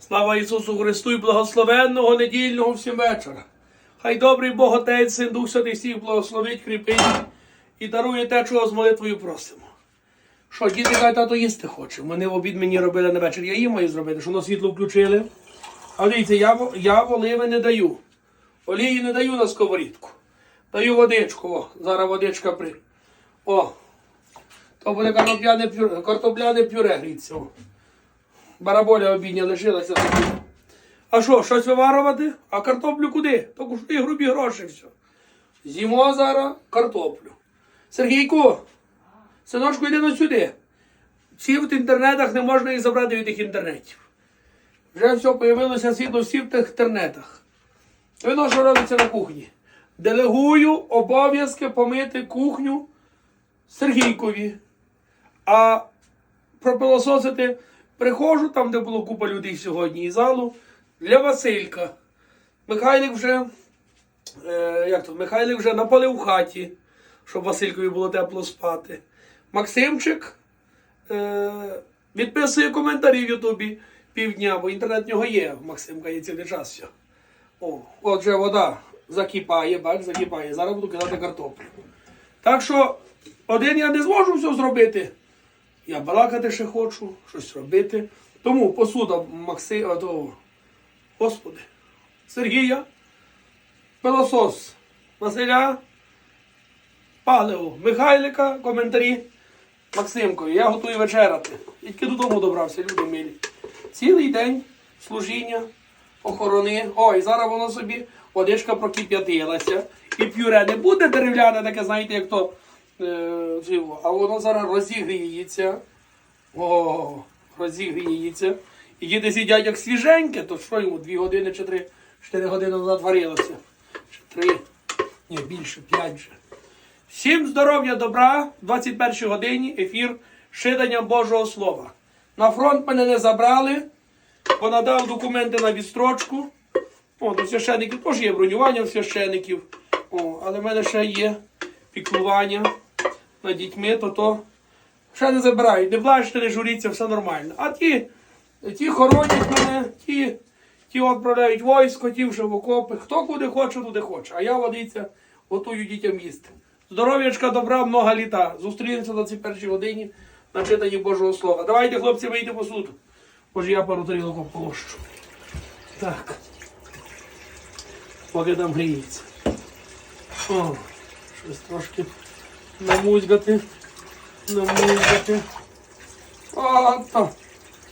Слава Ісусу Христу і благословенного недільного всім вечора. Хай добрий Бог Отець, Син, Дух Святий всіх благословить, кріпить і дарує те, чого з молитвою просимо. Що, діти кажуть, тато їсти хоче. Вони в обід мені робили на вечір. Я їм маю зробити, що на світло включили. А дивіться, я, я оливи не даю. Олії не даю на сковорідку. Даю водичку. О, зараз водичка при. О. То буде картопляне пюре, картопляне пюре гріться. Бараболя обідня лишилася. А що, щось виварувати? А картоплю куди? То коштує грубі гроші все. Зімо зараз картоплю. Сергійко, синочку, йди на сюди. Всі в інтернетах не можна їх забрати від тих інтернетів. Вже все появилося світло всі в тих інтернетах. Видно, що робиться на кухні. Делегую обов'язки помити кухню Сергійкові. А пропилососити приходжу там, де було купа людей сьогодні, і залу для Василька. Михайлик вже, е, як то, Михайлик вже напалив в хаті, щоб Василькові було тепло спати. Максимчик е, відписує коментарі в Ютубі півдня, бо інтернет в нього є. Максимка є цілий час все. О, от вже вода закипає, бач, закипає. Зараз буду кидати картоплю. Так що один я не зможу все зробити. Я балакати ще хочу, щось робити. Тому посуда Макси, а, то, Господи, Сергія, пилосос Василя, паливо Михайлика, коментарі Максимкові. Я готую вечеряти. Тільки додому добрався, люди милі. Цілий день служіння, охорони. Ой, зараз воно собі водичка прокип'ятилася. І пюре не буде дерев'яне, таке, знаєте, як то е, живо, а воно зараз розігріється. О, розігріється. І діти сидять як свіженьке, то що йому, дві години чи три, чотири години назад варилося. Чи три, ні, більше, п'ять вже. Всім здоров'я, добра, в 21 годині ефір шидання Божого Слова. На фронт мене не забрали, понадав документи на відстрочку. О, до священиків теж є бронювання в священиків. О, але в мене ще є піклування над дітьми, то то ще не забирають. Не плачте, не журіться, все нормально. А ті, ті хоронять мене, ті, ті відправляють військо, ті вже в окопи. Хто куди хоче, туди хоче. А я водиться, готую дітям їсти. Здоров'ячка, добра, много літа. Зустрінемося на цій першій годині на читанні Божого Слова. Давайте, хлопці, вийти посуду. Може я пару тарілок полощу. Так. Поки там гріється. О, щось трошки намузгати. Намузгати. О, то.